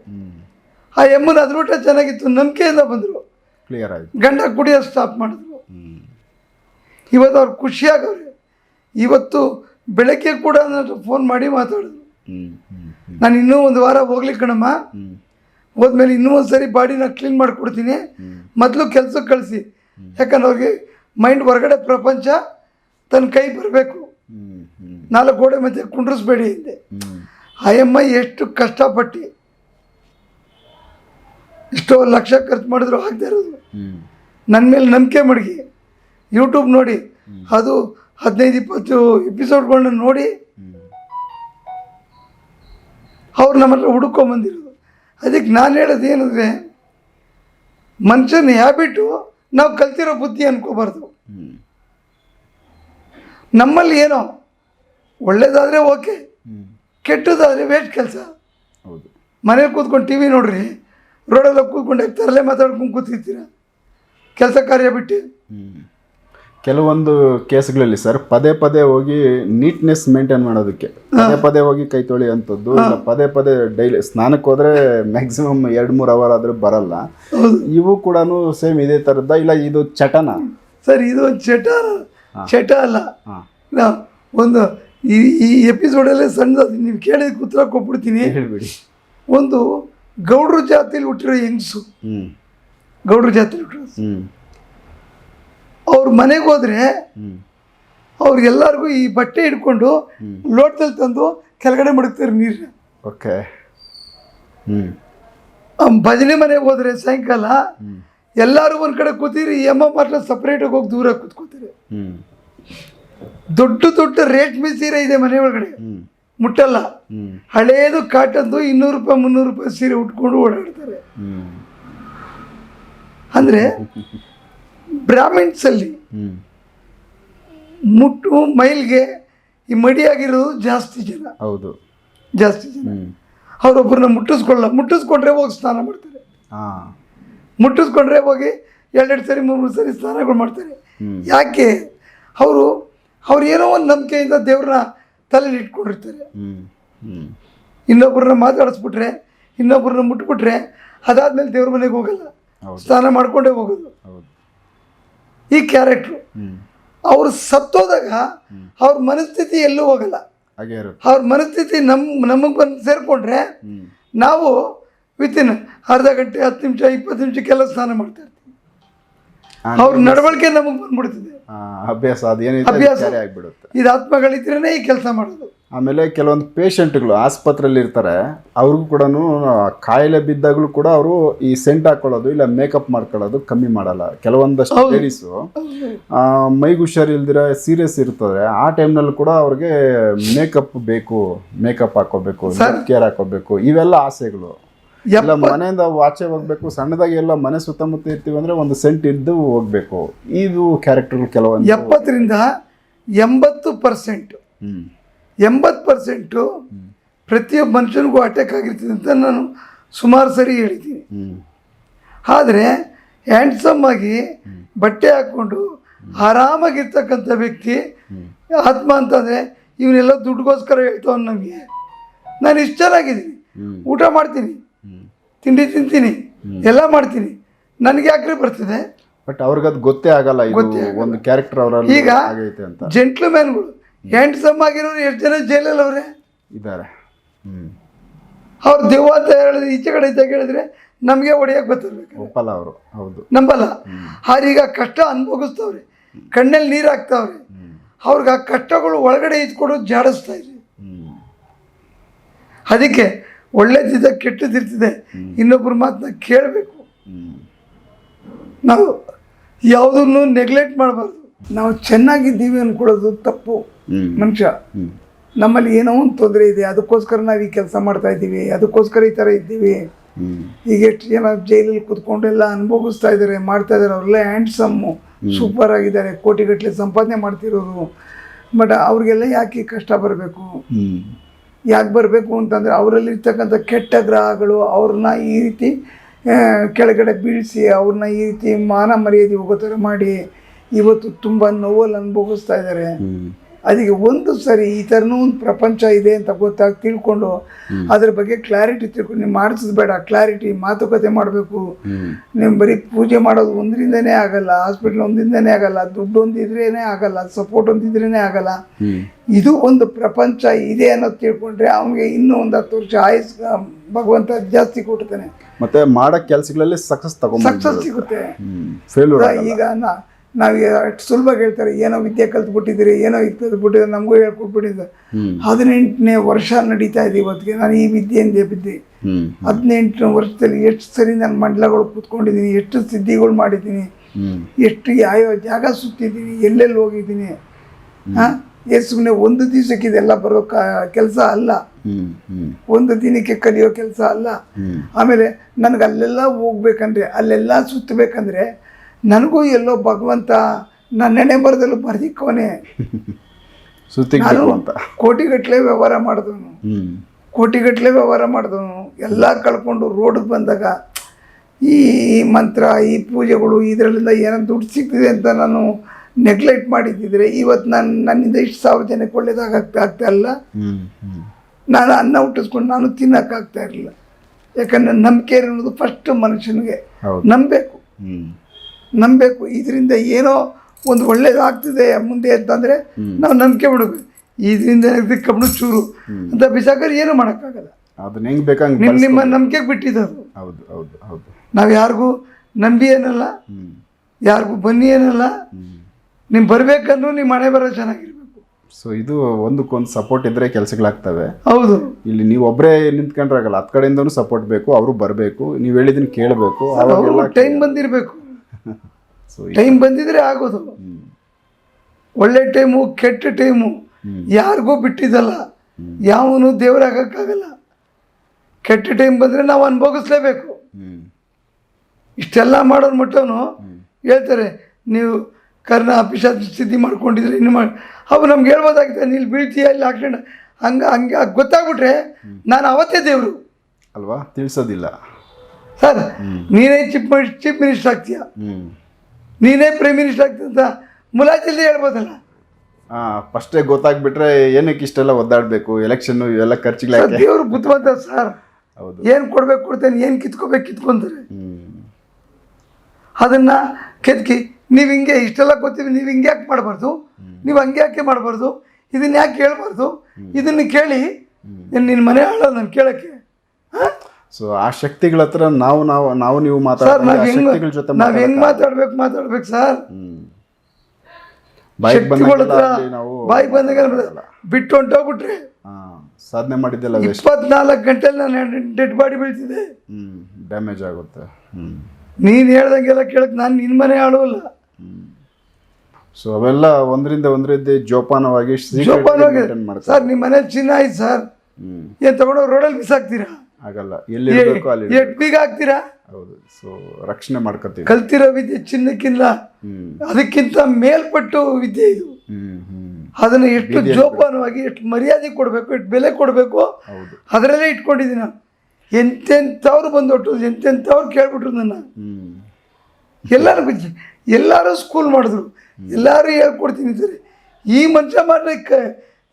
ಆ ಎಮ್ಮನ ಅದ್ರೂಟ ಚೆನ್ನಾಗಿತ್ತು. ನಂಬಿಕೆಯಿಂದ ಬಂದರು. ಕ್ಲಿಯರ್ ಆಯ್ತು. ಗಂಡ ಕುಡಿಯೋದು ಸ್ಟಾಪ್ ಮಾಡಿದ್ರು. ಇವತ್ತು ಅವ್ರು ಖುಷಿಯಾಗವ್ರೆ. ಇವತ್ತು ಬೆಳಗ್ಗೆ ಕೂಡ ನನ್ನ ಫೋನ್ ಮಾಡಿ ಮಾತಾಡಿದ್ರು. ನಾನು ಇನ್ನೂ ಒಂದು ವಾರ ಹೋಗ್ಲಿ ಕಣಮ್ಮ. ಹೋದ್ಮೇಲೆ ಇನ್ನೂ ಒಂದು ಸರಿ ಬಾಡಿನ ಕ್ಲೀನ್ ಮಾಡಿಕೊಡ್ತೀನಿ. ಮೊದಲು ಕೆಲ್ಸಕ್ಕೆ ಕಳಿಸಿ. ಯಾಕಂದ್ರೆ ಅವ್ರಿಗೆ ಮೈಂಡ್ ಹೊರಗಡೆ ಪ್ರಪಂಚ ತನ್ನ ಕೈ ಬರಬೇಕು. ನಾಲ್ಕು ಗೋಡೆ ಮಧ್ಯೆ ಕುಂಡ್ರಿಸ್ಬೇಡಿ ಹಿಂದೆ ಆ ಎಮ್ಮ ಎಷ್ಟು ಕಷ್ಟಪಟ್ಟು ಎಷ್ಟೋ ಲಕ್ಷ ಖರ್ಚು ಮಾಡಿದ್ರು ಆಗದೆ ಇರೋದು. ನನ್ನ ಮೇಲೆ ನಂಬಿಕೆ ಮಡಗಿ. ಯೂಟ್ಯೂಬ್ ನೋಡಿ ಅದು ಹದಿನೈದು ಇಪ್ಪತ್ತು ಎಪಿಸೋಡ್ಗಳನ್ನ ನೋಡಿ. ಅವ್ರು ನಮ್ಮ ಹತ್ರ ಹುಡ್ಕೊಂಬಂದಿರೋದು ಅದಕ್ಕೆ ನಾನು ಹೇಳೋದು ಏನಂದರೆ ಮನುಷ್ಯನ ಹ್ಯಾಬಿಟು ನಾವು ಕಲ್ತಿರೋ ಬುದ್ಧಿ ಅನ್ಕೋಬಾರ್ದು. ನಮ್ಮಲ್ಲಿ ಏನೋ ಒಳ್ಳೇದಾದರೆ ಓಕೆ. ಕೆಟ್ಟದಾದರೆ ವೇಸ್ಟ್ ಕೆಲಸ. ಮನೇಲಿ ಕೂತ್ಕೊಂಡು ಟಿ ವಿ ನೋಡ್ರಿ ರೋಡಲ್ಲಿ ಕೂತ್ಕೊಂಡು ತರಲೆ ಮಾತಾಡ್ಕೊಂಡು ಕೂತಿರ್ತೀರ? ಕೆಲಸ ಕಾರ್ಯ ಬಿಟ್ಟು. ಕೆಲವೊಂದು ಕೇಸ್ಗಳಲ್ಲಿ ಸರ್ ಪದೇ ಪದೇ ಹೋಗಿ ನೀಟ್ನೆಸ್ ಮೇಂಟೈನ್ ಮಾಡೋದಕ್ಕೆ. ಪದೇ ಪದೇ ಹೋಗಿ ಕೈ ತೊಳಿ ಅಂಥದ್ದು ಇಲ್ಲ ಪದೇ ಪದೇ ಡೈಲಿ ಸ್ನಾನಕ್ಕೆ ಹೋದ್ರೆ ಮ್ಯಾಕ್ಸಿಮಮ್ ಎರಡು ಮೂರು ಅವರ್ ಆದ್ರೂ ಬರಲ್ಲ. ಇವು ಕೂಡ ಸೇಮ್ ಇದೇ ಥರದ್ದ ಇಲ್ಲ ಇದು ಚಟನ? ಸರ್ ಇದು ಒಂದು ಚಟ ಚಟ ಅಲ್ಲ. ನಾವು ಒಂದು ಈ ಈ ಎಪಿಸೋಡಲ್ಲೇ ಸಣ್ಣದು ನೀವು ಕೇಳಿದ ಕೂತ್ರ ಕೊಟ್ಬಿಡ್ತೀನಿ. ಹೇಳ್ಬಿಡಿ. ಒಂದು ಗೌಡ್ರ ಜಾತಿಲಿ ಹುಟ್ಟಿರೋ ಹೆಂಗಸು? ಗೌಡ್ರ ಜಾತಿಲಿ ಹುಟ್ಟಿರೋ ಅವ್ರ ಮನೆಗೆ ಹೋದ್ರೆ ಅವ್ರಿಗೆಲ್ಲರಿಗೂ ಈ ಬಟ್ಟೆ ಹಿಡ್ಕೊಂಡು ಲೋಟದಲ್ಲಿ ತಂದು ಕೆಳಗಡೆ ಮಡಗ್ತಾರೆ ನೀರು. ಓಕೆ. ಭಜನೆ ಮನೆಗೆ ಹೋದ್ರೆ ಸಾಯಂಕಾಲ ಎಲ್ಲರೂ ಒಂದು ಕಡೆ ಕೂತಿರಿ ಎಮ್ಮ ಮಾತ್ರ ಸಪ್ರೇಟಾಗಿ ಹೋಗಿ ದೂರ ಕೂತ್ಕೋತೀರಿ. ದೊಡ್ಡ ದೊಡ್ಡ ರೇಟ್ ಸೀರೆ ಇದೆ ಮನೆ ಒಳಗಡೆ. ಮುಟ್ಟಲ್ಲ. ಹಳೇದು ಕಾಟದ್ದು ಇನ್ನೂರು ರೂಪಾಯಿ ಮುನ್ನೂರು ರೂಪಾಯಿ ಸೀರೆ ಉಟ್ಕೊಂಡು ಓಡಾಡ್ತಾರೆ. ಅಂದರೆ *laughs* ಬ್ರಾಹ್ಮಿಣ್ಸಲ್ಲಿ ಮುಟ್ಟು ಮೈಲ್ಗೆ ಈ ಮಡಿಯಾಗಿರೋದು ಜಾಸ್ತಿ ಜನ. ಹೌದು. ಜಾಸ್ತಿ ಜನ. ಅವರೊಬ್ಬರನ್ನ ಮುಟ್ಟಿಸ್ಕೊಳ್ಳ ಮುಟ್ಟಿಸ್ಕೊಂಡ್ರೆ ಹೋಗಿ ಸ್ನಾನ ಮಾಡ್ತಾರೆ. ಹಾ. ಮುಟ್ಟಿಸ್ಕೊಂಡ್ರೆ ಹೋಗಿ ಎರಡೆರಡು ಸರಿ ಮೂರು ಮೂರು ಸರಿ ಸ್ನಾನಗಳು ಮಾಡ್ತಾರೆ. ಯಾಕೆ? ಅವರು ಅವ್ರು ಏನೋ ಒಂದು ನಂಬಿಕೆಯಿಂದ ದೇವ್ರನ್ನ ತಲೆಯಲ್ಲಿ ಇಟ್ಕೊಂಡಿರ್ತಾರೆ. ಇನ್ನೊಬ್ಬರನ್ನ ಮಾತಾಡಿಸ್ಬಿಟ್ರೆ ಇನ್ನೊಬ್ಬರನ್ನ ಮುಟ್ಬಿಟ್ರೆ ಅದಾದ್ಮೇಲೆ ದೇವ್ರ ಮನೆಗೆ ಹೋಗಲ್ಲ. ಸ್ನಾನ ಮಾಡ್ಕೊಂಡೇ ಹೋಗೋದು. ಈ ಕ್ಯಾರೆಕ್ಟ್ರು. ಅವ್ರು ಸತ್ತೋದಾಗ ಅವ್ರ ಮನಸ್ಥಿತಿ ಎಲ್ಲೂ ಹೋಗಲ್ಲ. ಅವ್ರ ಮನಸ್ಥಿತಿ ನಮ್ಮ ನಮಗೆ ಬಂದು ಸೇರಿಕೊಂಡ್ರೆ ನಾವು ವಿತಿನ್ ಅರ್ಧ ಗಂಟೆ ಹತ್ತು ನಿಮಿಷ ಇಪ್ಪತ್ತು ನಿಮಿಷಕ್ಕೆಲ್ಲ ಸ್ನಾನ ಮಾಡ್ತಾ ಇರ್ತೀವಿ. ಆ, ಅವ್ರ ನಡವಳಿಕೆ ನಮಗೆ ಬಂದ್ಬಿಡ್ತದೆ. ಅಭ್ಯಾಸ ಅದೇನಿದೆ ಅಭ್ಯಾಸ. ಆಗ್ಬಿಡುತ್ತೆ. ಇದು ಆತ್ಮಗಳಿದ್ರೇ ಈ ಕೆಲಸ ಮಾಡೋದು. ಆಮೇಲೆ ಕೆಲವೊಂದು ಪೇಷಂಟ್ಗಳು ಆಸ್ಪತ್ರೆಯಲ್ಲಿ ಇರ್ತಾರೆ ಅವ್ರಿಗೂ ಕೂಡ ಕಾಯಿಲೆ ಬಿದ್ದಾಗಲೂ ಕೂಡ ಅವರು ಈ ಸೆಂಟ್ ಹಾಕೊಳ್ಳೋದು ಇಲ್ಲ ಮೇಕಪ್ ಮಾಡ್ಕೊಳ್ಳೋದು ಕಮ್ಮಿ ಮಾಡಲ್ಲ. ಕೆಲವೊಂದಷ್ಟು ಲೇಡೀಸು ಮೈಗೆ ಹುಷಾರಿಲ್ದಿರ ಸೀರಿಯಸ್ ಇರ್ತದೆ. ಆ ಟೈಮ್ನಲ್ಲಿ ಕೂಡ ಅವ್ರಿಗೆ ಮೇಕಪ್ ಬೇಕು ಮೇಕಪ್ ಹಾಕೋಬೇಕು ಕೇರ್ ಹಾಕೋಬೇಕು ಇವೆಲ್ಲ ಆಸೆಗಳು. ಇಲ್ಲ ಮನೆಯಿಂದ ಆಚೆ ಹೋಗ್ಬೇಕು ಸಣ್ಣದಾಗಿ ಎಲ್ಲ ಮನೆ ಸುತ್ತಮುತ್ತ ಇರ್ತೀವಿ ಅಂದ್ರೆ ಒಂದು ಸೆಂಟ್ ಇದ್ದು ಹೋಗ್ಬೇಕು. ಇದು ಕ್ಯಾರೆಕ್ಟರ್ ಕೆಲವೊಂದು. ಎಪ್ಪತ್ತರಿಂದ ಎಂಬತ್ತು ಪರ್ಸೆಂಟ್ ಎಂಬತ್ತು ಪರ್ಸೆಂಟು ಪ್ರತಿಯೊಬ್ಬ ಮನುಷ್ಯನಿಗೂ ಅಟ್ಯಾಕ್ ಆಗಿರ್ತದೆ ಅಂತ ನಾನು ಸುಮಾರು ಸರಿ ಹೇಳಿದ್ದೀನಿ. ಆದರೆ ಹ್ಯಾಂಡ್ಸಮ್ ಆಗಿ ಬಟ್ಟೆ ಹಾಕ್ಕೊಂಡು ಆರಾಮಾಗಿರ್ತಕ್ಕಂಥ ವ್ಯಕ್ತಿ ಆತ್ಮ ಅಂತಂದರೆ ಇವನ್ನೆಲ್ಲ ದುಡ್ಡುಗೋಸ್ಕರ ಹೇಳ್ತಾವ ನಮಗೆ ನಾನು ಇಷ್ಟು ಚೆನ್ನಾಗಿದ್ದೀನಿ. ಊಟ ಮಾಡ್ತೀನಿ. ತಿಂಡಿ ತಿಂತೀನಿ. ಎಲ್ಲ ಮಾಡ್ತೀನಿ. ನನಗೆ ಯಾಕ್ರಿ ಬರ್ತಿದೆ? ಬಟ್ ಅವ್ರಿಗದು ಗೊತ್ತೇ ಆಗಲ್ಲ ಒಂದು ಕ್ಯಾರೆಕ್ಟರ್ ಅವರಲ್ಲಿ ಈಗ ಆಗೈತೆ ಅಂತ. ಜೆಂಟ್ಲ್ಮ್ಯಾನ್ಗಳು ಹ್ಯಾಂಡ್ಸಮ್ ಆಗಿರೋರು ಎಷ್ಟು ಜನ ಜೈಲಲ್ಲಿ ಅವರೇ? ಇದ್ದಾರೆ. ಅವ್ರು ದೆವ್ವ ಅಂತ ಹೇಳಿದ್ರೆ ಈಚೆ ಕಡೆ ಇದ್ದಾಗ ಹೇಳಿದ್ರೆ ನಮಗೆ ಹೊಡೆಯಕ್ಕೆ ಬರ್ತಿರ್ಬೇಕು ಒಪ್ಪಲ್ಲ ಅವರು. ಹೌದು. ನಂಬಲ್ಲ. ಆರೀಗ ಕಷ್ಟ ಅನುಭವಿಸ್ತವ್ರೆ. ಕಣ್ಣಲ್ಲಿ ನೀರು ಹಾಕ್ತಾವ್ರೆ. ಅವ್ರಿಗೆ ಆ ಕಷ್ಟಗಳು ಒಳಗಡೆ ಇದ್ಕೊಡೋದು ಜಾಡಿಸ್ತಾ ಇದ್ರಿ ಅದಕ್ಕೆ ಒಳ್ಳೇದಿದೆ ಕೆಟ್ಟದಿರ್ತದೆ ಇನ್ನೊಬ್ಬರ ಮಾತನ್ನ ಕೇಳಬೇಕು. ನಾವು ಯಾವುದನ್ನು ನೆಗ್ಲೆಕ್ಟ್ ಮಾಡಬಾರ್ದು. ನಾವು ಚೆನ್ನಾಗಿದ್ದೀವಿ ಅಂದ್ಕೊಳ್ಳೋದು ತಪ್ಪು ಮನುಷ್ಯ. ನಮ್ಮಲ್ಲಿ ಏನೋ ಒಂದು ತೊಂದರೆ ಇದೆ. ಅದಕ್ಕೋಸ್ಕರ ನಾವು ಈ ಕೆಲಸ ಮಾಡ್ತಾ ಇದ್ದೀವಿ. ಅದಕ್ಕೋಸ್ಕರ ಈ ಥರ ಇದ್ದೀವಿ. ಈಗ ಎಷ್ಟು ಜನ ಜೈಲಲ್ಲಿ ಕುತ್ಕೊಂಡೆಲ್ಲ ಅನುಭವಿಸ್ತಾ ಇದ್ದಾರೆ ಮಾಡ್ತಾ ಇದ್ದಾರೆ ಅವರೆಲ್ಲ ಹ್ಯಾಂಡ್ಸಮ್ಮು ಸೂಪರ್ ಆಗಿದ್ದಾರೆ. ಕೋಟಿಗಟ್ಟಲೆ ಸಂಪಾದನೆ ಮಾಡ್ತಿರೋರು. ಬಟ್ ಅವ್ರಿಗೆಲ್ಲ ಯಾಕೆ ಕಷ್ಟ ಬರಬೇಕು? ಯಾಕೆ ಬರಬೇಕು ಅಂತಂದರೆ ಅವರಲ್ಲಿರ್ತಕ್ಕಂಥ ಕೆಟ್ಟ ಗ್ರಹಗಳು ಅವ್ರನ್ನ ಈ ರೀತಿ ಕೆಳಗಡೆ ಬೀಳಿಸಿ ಅವ್ರನ್ನ ಈ ರೀತಿ ಮಾನ ಮರ್ಯಾದೆ ಹೋಗೋ ಥರ ಮಾಡಿ ಇವತ್ತು ತುಂಬ ನೋವಲ್ಲಿ ಅನುಭವಿಸ್ತಾ ಇದ್ದಾರೆ ಅದಕ್ಕೆ ಒಂದು ಸರಿ ಈ ಥರನೂ ಒಂದು ಪ್ರಪಂಚ ಇದೆ ಅಂತ ಗೊತ್ತಾಗಿ ತಿಳ್ಕೊಂಡು ಅದ್ರ ಬಗ್ಗೆ ಕ್ಲಾರಿಟಿ ತಿಳ್ಕೊಂಡು ನೀವು ಮಾಡಿಸೋದು ಬೇಡ. ಕ್ಲಾರಿಟಿ ಮಾತುಕತೆ ಮಾಡಬೇಕು. ನೀವು ಬರೀ ಪೂಜೆ ಮಾಡೋದು ಒಂದರಿಂದನೇ ಆಗಲ್ಲ ಹಾಸ್ಪಿಟ್ಲ್ ಒಂದಿಂದನೇ ಆಗಲ್ಲ ದುಡ್ಡು ಒಂದಿದ್ರೇ ಆಗಲ್ಲ ಸಪೋರ್ಟ್ ಒಂದಿದ್ರೇ ಆಗಲ್ಲ. ಇದು ಒಂದು ಪ್ರಪಂಚ ಇದೆ ಅನ್ನೋದು ತಿಳ್ಕೊಂಡ್ರೆ ಅವನಿಗೆ ಇನ್ನೂ ಒಂದು ಹತ್ತು ವರ್ಷ ಆಯುಸ್ ಭಗವಂತ ಜಾಸ್ತಿ ಕೊಡ್ತಾನೆ ಮತ್ತೆ ಮಾಡೋ ಕೆಲಸಗಳಲ್ಲಿ ಸಕ್ಸಸ್ ತಗೊಂಡು ಸಕ್ಸಸ್ ಸಿಗುತ್ತೆ. ಈಗ ನಾ ನಾವು ಅಷ್ಟು ಸುಲಭವಾಗಿ ಹೇಳ್ತಾರೆ ಏನೋ ವಿದ್ಯೆ ಕಲ್ತ್ಬಿಟ್ಟಿದ್ದೀರಿ ಏನೋ ಇದು ಕಲ್ತ್ಬಿಟ್ಟಿದ್ರೆ ನಮಗೂ ಹೇಳ್ಕೊಟ್ಬಿಟ್ಟಿದ್ದೆ ಹದಿನೆಂಟನೇ ವರ್ಷ ನಡೀತಾ ಇದೆ ಇವತ್ತಿಗೆ ನಾನು ಈ ವಿದ್ಯೆಯಿಂದ ಬಿದ್ದೆ. ಹದಿನೆಂಟನೇ ಹದಿನೆಂಟು ವರ್ಷದಲ್ಲಿ ಎಷ್ಟು ಸರಿ ನಾನು ಮಂಡಲಗಳು ಕೂತ್ಕೊಂಡಿದ್ದೀನಿ ಎಷ್ಟು ಸಿದ್ಧಿಗಳು ಮಾಡಿದ್ದೀನಿ ಎಷ್ಟು ಯಾವ ಜಾಗ ಸುತ್ತಿದ್ದೀನಿ ಎಲ್ಲೆಲ್ಲಿ ಹೋಗಿದ್ದೀನಿ ಹಾಂ? ಎಷ್ಟು ಸುಮ್ಮನೆ ಒಂದು ದಿವಸಕ್ಕೆ ಇದೆಲ್ಲ ಬರೋ ಕೆಲಸ ಅಲ್ಲ. ಒಂದು ದಿನಕ್ಕೆ ಕಲಿಯೋ ಕೆಲಸ ಅಲ್ಲ. ಆಮೇಲೆ ನನಗೆ ಅಲ್ಲೆಲ್ಲ ಹೋಗ್ಬೇಕಂದ್ರೆ ಅಲ್ಲೆಲ್ಲ ಸುತ್ತಬೇಕಂದ್ರೆ ನನಗೂ ಎಲ್ಲೋ ಭಗವಂತ ನನ್ನೆಣೆ ಬರದಲ್ಲೂ ಬರ್ದಿಕ್ಕವನೇ *laughs* ಸುತ್ತಿಗ್ಬೇಕು ಅಂತ. ಕೋಟಿಗಟ್ಟಲೆ ವ್ಯವಹಾರ ಮಾಡಿದವನು. ಕೋಟಿಗಟ್ಟಲೆ ವ್ಯವಹಾರ ಮಾಡಿದವನು. ಎಲ್ಲ ಕಳ್ಕೊಂಡು ರೋಡಿಗೆ ಬಂದಾಗ ಈ ಮಂತ್ರ ಈ ಪೂಜೆಗಳು ಇದರಲ್ಲಿಂದ ಏನೋ ದುಡ್ಡು ಸಿಗ್ತಿದೆ ಅಂತ ನಾನು ನೆಗ್ಲೆಕ್ಟ್ ಮಾಡಿದ್ದಿದ್ರೆ ಇವತ್ತು ನಾನು ನನ್ನಿಂದ ಇಷ್ಟು ಸಾವಿರ ಜನಕ್ಕೆ ಒಳ್ಳೇದಾಗಕ್ಕೆ ಆಗ್ತಾ ಇಲ್ಲ. ನಾನು ಅನ್ನ ಹುಟ್ಟಿಸ್ಕೊಂಡು ನಾನು ತಿನ್ನೋಕ್ಕಾಗ್ತಾ ಇರಲಿಲ್ಲ. ಯಾಕಂದ್ರೆ ನಂಬಿಕೆ ಅನ್ನೋದು ಫಸ್ಟ್ ಮನುಷ್ಯನಿಗೆ. ನಂಬಬೇಕು. ನಂಬಬೇಕು. ಇದರಿಂದ ಏನೋ ಒಂದು ಒಳ್ಳೇದಾಗ್ತಿದೆ ಮುಂದೆ ಅಂತಂದರೆ ನಾವು ನಂಬಿಕೆ ಬಿಡಬೇಕು. ಇದರಿಂದ ಕಬ್ಬಣ ಚೂರು. ಅಂತ ಬಿಸಾಕರೆ ಏನೂ ಮಾಡೋಕ್ಕಾಗಲ್ಲ. ಅದನ್ನ ಹೆಂಗ್ ಬೇಕಂಗ್ ನಿಮ್ಮ ನಿಮ್ಮ ನಂಬಿಕೆಗೆ ಅದು. ಹೌದು ಹೌದು ಹೌದು. ನಾವು ಯಾರಿಗೂ ನಂಬಿ ಏನಲ್ಲ ಯಾರಿಗೂ ಬನ್ನಿ ಏನಲ್ಲ ನಿಮ್ಗೆ ನೀವು ಬರಬೇಕಂದ್ರೂ ನಿಮ್ಮ ಮನೆ ಬರೋ ಚೆನ್ನಾಗಿರ್ಬೇಕು. ಸೊ ಇದು ಒಂದಕ್ಕೊಂದು ಸಪೋರ್ಟ್ ಇದ್ದರೆ ಕೆಲಸಗಳಾಗ್ತವೆ. ಹೌದು. ಇಲ್ಲಿ ನೀವು ಒಬ್ಬರೇ ನಿಂತ್ಕೊಂಡ್ರಾಗಲ್ಲ ಹತ್ತು ಕಡೆಯಿಂದನೂ ಸಪೋರ್ಟ್ ಬೇಕು ಅವರು ಬರಬೇಕು. ನೀವು ಹೇಳಿದ್ದನ್ನು ಕೇಳಬೇಕು. ಟೈಮ್ ಬಂದಿರಬೇಕು. *laughs* ಸೊ ಟೈಮ್ ಬಂದಿದ್ರೆ ಆಗೋದು. ಒಳ್ಳೆ ಟೈಮು ಕೆಟ್ಟ ಟೈಮು ಯಾರಿಗೂ ಬಿಟ್ಟಿದ್ದಲ್ಲ. ಯಾವನು ದೇವರಾಗಕ್ಕಾಗಲ್ಲ ಕೆಟ್ಟ ಟೈಮ್ ಬಂದರೆ ನಾವು ಅನುಭವಿಸ್ಲೇಬೇಕು. ಇಷ್ಟೆಲ್ಲ ಮಾಡೋರು ಮಟ್ಟವನು ಹೇಳ್ತಾರೆ ನೀವು ಕರ್ನ ಪಿಶಾಚ ಸ್ಥಿತಿ ಮಾಡ್ಕೊಂಡಿದ್ರೆ ಇನ್ನು ಮಾಡಿ ಅವು ನಮ್ಗೆ ಹೇಳ್ಬೋದಾಗಿದೆ ನೀನು ಬೀಳ್ತೀಯ ಇಲ್ಲಿ ಆಕ್ಸಿಡೆಂಟ್ ಹಂಗೆ ಹಂಗೆ ಗೊತ್ತಾಗ್ಬಿಟ್ರೆ ನಾನು ಅವತ್ತೇ ದೇವರು. ಅಲ್ವಾ? ತಿಳಿಸೋದಿಲ್ಲ. ಸರ್ ನೀನೇ ಚೀಫ್ ಚೀಫ್ ಮಿನಿಸ್ಟರ್ ಆಗ್ತೀಯ? ನೀನೇ ಪ್ರೈಮ್ ಮಿನಿಸ್ಟರ್ ಆಗ್ತೀಯ ಅಂತ ಮುಲಾಜಿಲ್ಲದೆ ಹೇಳ್ಬೋದಲ್ಲ? ಫಸ್ಟೇ ಗೊತ್ತಾಗ್ಬಿಟ್ರೆ ಏನಕ್ಕೆ ಇಷ್ಟೆಲ್ಲ ಒದ್ದಾಡಬೇಕು? ಎಲೆಕ್ಷನ್ ಇವೆಲ್ಲ ಖರ್ಚಿಗೆ ದೇವರು ಬುದ್ಧಿವಂತ ಸರ್. ಏನು ಕೊಡ್ಬೇಕು ಕೊಡ್ತೇನೆ ಏನು ಕಿತ್ಕೋಬೇಕು ಕಿತ್ಕೊಂತಾರೆ. ಅದನ್ನ ಕೆದಕಿ ನೀವು ಹಿಂಗೆ ಇಷ್ಟೆಲ್ಲ ಗೊತ್ತೀವಿ ನೀವು ಹಿಂಗೆ ಯಾಕೆ ಮಾಡಬಾರ್ದು? ನೀವು ಹಂಗೆ ಯಾಕೆ ಮಾಡಬಾರ್ದು? ಇದನ್ನ ಯಾಕೆ ಕೇಳಬಾರ್ದು ಇದನ್ನ ಕೇಳಿ ನಿನ್ನ ಮನೆ ಹಾಳ ನಾನು ಕೇಳಕ್ಕೆ. ಸೊ ಆ ಶಕ್ತಿಗಳ ಹತ್ರ ನಾವು ನಾವು ನಾವು ನೀವು ಶಕ್ತಿಗಳ ಜೊತೆ ನಾವ್ ಹೆಂಗ್ ಮಾತಾಡ್ಬೇಕು ಮಾತಾಡ್ಬೇಕು ಸರ್ ಅಲ್ಲಿ ನಾವು ಬಾಯಿಗೆ ಬಂದಾಗ ಬಿಟ್ಟು ಹೊಂಟೋಗ್ಬಿಟ್ರಿ ಹಾ ಸಾಧನೆ ಮಾಡಿದ್ದೆಲ್ಲ ಇಪ್ಪತ್ನಾಲ್ಕು ಗಂಟೆಲಿ ನಾನು ಡೆಡ್ ಬಾಡಿ ಬೀಳ್ತಿದೆ ಡ್ಯಾಮೇಜ್ ಆಗುತ್ತೆ. ನೀನು ಹೇಳ್ದಂಗೆಲ್ಲ ಕೇಳಕ್ ನಾನು ನಿನ್ನ ಮನೆ ಆಳುವಲ್ಲ ಸೊ ಅವೆಲ್ಲ ಒಂದರಿಂದ ಒಂದರಿಂದ ಜೋಪಾನವಾಗಿ ಜೋಪಾನವಾಗಿ ಸರ್ ನಿಮ್ಮ ಮನೇಲಿ ಚಿನ್ನ ಆಯ್ತು ಸರ್ ಏನು ತಗೊಂಡೋಗಿ ರೋಡಲ್ಲಿ ಬಿಸಾಕ್ತೀರಾ? ಆಗಲ್ಲ. ಎಲ್ಲಿ ಇರ್ಬೇಕು ಅಲ್ಲಿ ಎಟ್ ಬೀಗ ಹಾಕ್ತೀರಾ ಹೌದು. ಸೊ ರಕ್ಷಣೆ ಮಾಡ್ಕೋತೀವಿ. ಕಲ್ತಿರೋ ವಿದ್ಯೆ ಚಿನ್ನಕ್ಕಿಲ್ಲ. ಹ್ಮ್. ಅದಕ್ಕಿಂತ ಮೇಲ್ಪಟ್ಟು ವಿದ್ಯೆ ಇದು. ಹ್ಮ್ ಹ್ಮ್. ಅದನ್ನು ಎಷ್ಟು ಜೋಪಾನವಾಗಿ ಎಷ್ಟು ಮರ್ಯಾದೆ ಕೊಡಬೇಕು ಎಷ್ಟು ಬೆಲೆ ಕೊಡಬೇಕು ಹೌದು. ಅದರಲ್ಲೇ ಇಟ್ಕೊಂಡಿದ್ದೀನಿ ನಾನು. ಎಂತೆಂಥವ್ರು ಬಂದೊಟ್ಟು ಎಂತೆಂಥವ್ರು ಕೇಳ್ಬಿಟ್ರು ನನ್ನ. ಹ್ಮ್. ಎಲ್ಲರೂ ಗುಜ್ಜಿ ಎಲ್ಲರೂ ಸ್ಕೂಲ್ ಮಾಡಿದ್ರು. ಎಲ್ಲರೂ ಹೇಳ್ಕೊಡ್ತೀನಿ ಸರಿ. ಈ ಮನುಷ್ಯ ಮಾಡ್ಲಿಕ್ಕೆ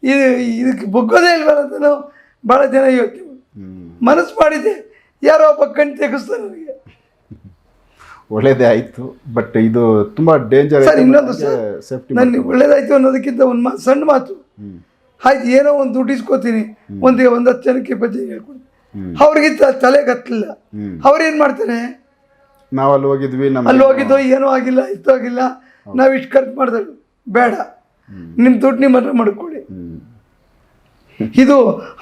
ಇದು ಇದಕ್ಕೆ ಬುಗ್ಗೋದೇ ಇಲ್ವಲ್ಲ ಅಂತ ನಾವು ಭಾಳ ಜನ ಯೋಚನೆ ಮನಸ್ಸು ಮಾಡಿದೆ. ಯಾರೋ ಒಬ್ಬ ಕಣ್ಣು ತೆಗಿಸ್ತಾರೆ ನನಗೆ. ಒಳ್ಳೇದೇ ಆಯಿತು ಬಟ್ ಇದು ತುಂಬ ಡೇಂಜರ್ ಸರ್ ಇನ್ನೊಂದು ಸರ್ ಸೇಫ್ಟಿ ನನಗೆ ಒಳ್ಳೇದಾಯ್ತು ಅನ್ನೋದಕ್ಕಿಂತ ಒಂದು ಮಾತು ಸಣ್ಣ ಮಾತು. ಆಯ್ತು ಏನೋ ಒಂದು ದುಡ್ಡು ಇಸ್ಕೋತೀನಿ ಒಂದು ಒಂದು ಹತ್ತು ಜನಕ್ಕೆ ಇಪ್ಪತ್ತು ಜನ ಹೇಳ್ಕೊಡ್ತೀನಿ. ಅವ್ರಿಗಿಂತ ತಲೆಗೆ ಹತ್ತಲಿಲ್ಲ ಹ್ಮ್. ಅವ್ರೇನು ಮಾಡ್ತಾರೆ? ನಾವು ಅಲ್ಲಿ ಹೋಗಿದ್ವಿ ನಮ್ಮ ಅಲ್ಲಿ ಹೋಗಿದ್ದು ಏನೂ ಆಗಿಲ್ಲ ಇತ್ತು ಆಗಿಲ್ಲ. ನಾವು ಇಷ್ಟು ಖರ್ಚು ಮಾಡಿದ್ರು ಬೇಡ. ನಿಮ್ಮ ದುಡ್ಡು ನಿಮ್ಮ ಹತ್ರ ಮಾಡ್ಕೊಳ್ಳಿ ಇದು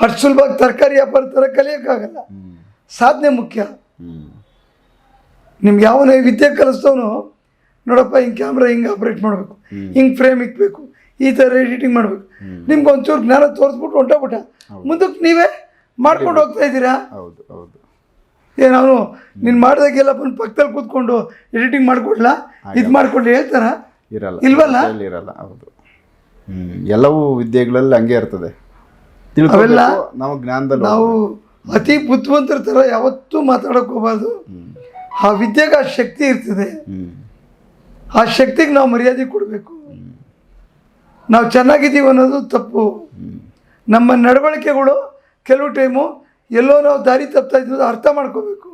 ಅಷ್ಟು ಸುಲಭವಾಗಿ ತರಕಾರಿ ವ್ಯಾಪಾರ ಥರ ಕಲಿಯೋಕ್ಕಾಗಲ್ಲ. ಸಾಧನೆ ಮುಖ್ಯ. ನಿಮ್ಗೆ ಯಾವನೇ ವಿದ್ಯೆ ಕಲಿಸ್ತವನು ನೋಡಪ್ಪ ಹಿಂಗೆ ಕ್ಯಾಮ್ರಾ ಹಿಂಗೆ ಆಪ್ರೇಟ್ ಮಾಡಬೇಕು ಹಿಂಗೆ ಫ್ರೇಮ್ ಇಕ್ಬೇಕು ಈ ಥರ ಎಡಿಟಿಂಗ್ ಮಾಡಬೇಕು. ನಿಮ್ಗೆ ಒಂಚೂರು ಜ್ಞಾನ ತೋರಿಸ್ಬಿಟ್ಟು ಹೊಂಟೋಗ್ಬಿಟ್ಟ. ಮುಂದಕ್ಕೆ ನೀವೇ ಮಾಡ್ಕೊಂಡು ಹೋಗ್ತಾ ಇದ್ದೀರಾ? ಹೌದು ಹೌದು. ಏನು ನಾನು ನೀನು ಮಾಡಿದಾಗೆಲ್ಲ ಬಂದು ಪಕ್ಕದಲ್ಲಿ ಕೂತ್ಕೊಂಡು ಎಡಿಟಿಂಗ್ ಮಾಡಿಕೊಡ್ಲಾ? ಇದು ಮಾಡ್ಕೊಂಡು ಹೇಳ್ತಾರ? ಇರಲ್ಲ. ಇಲ್ವಲ್ಲ? ಇರಲ್ಲ ಹೌದು. ಎಲ್ಲವೂ ವಿದ್ಯೆಗಳಲ್ಲಿ ಹಂಗೆ ಇರ್ತದೆ. ಅವೆಲ್ಲ ನಾವು ಜ್ಞಾನದಲ್ಲಿ ನಾವು ಅತಿ ಬುದ್ಧಿವಂತರ ಥರ ಯಾವತ್ತೂ ಮಾತಾಡೋಕೆ ಹೋಗಬಾರ್ದು. ಆ ವಿದ್ಯೆಗೆ ಆ ಶಕ್ತಿ ಇರ್ತದೆ. ಆ ಶಕ್ತಿಗೆ ನಾವು ಮರ್ಯಾದೆ ಕೊಡಬೇಕು. ನಾವು ಚೆನ್ನಾಗಿದ್ದೀವಿ ಅನ್ನೋದು ತಪ್ಪು. ನಮ್ಮ ನಡವಳಿಕೆಗಳು ಕೆಲವು ಟೈಮು ಎಲ್ಲೋ ನಾವು ದಾರಿ ತಪ್ತಾ ಇದ್ದು ಅರ್ಥ ಮಾಡ್ಕೋಬೇಕು.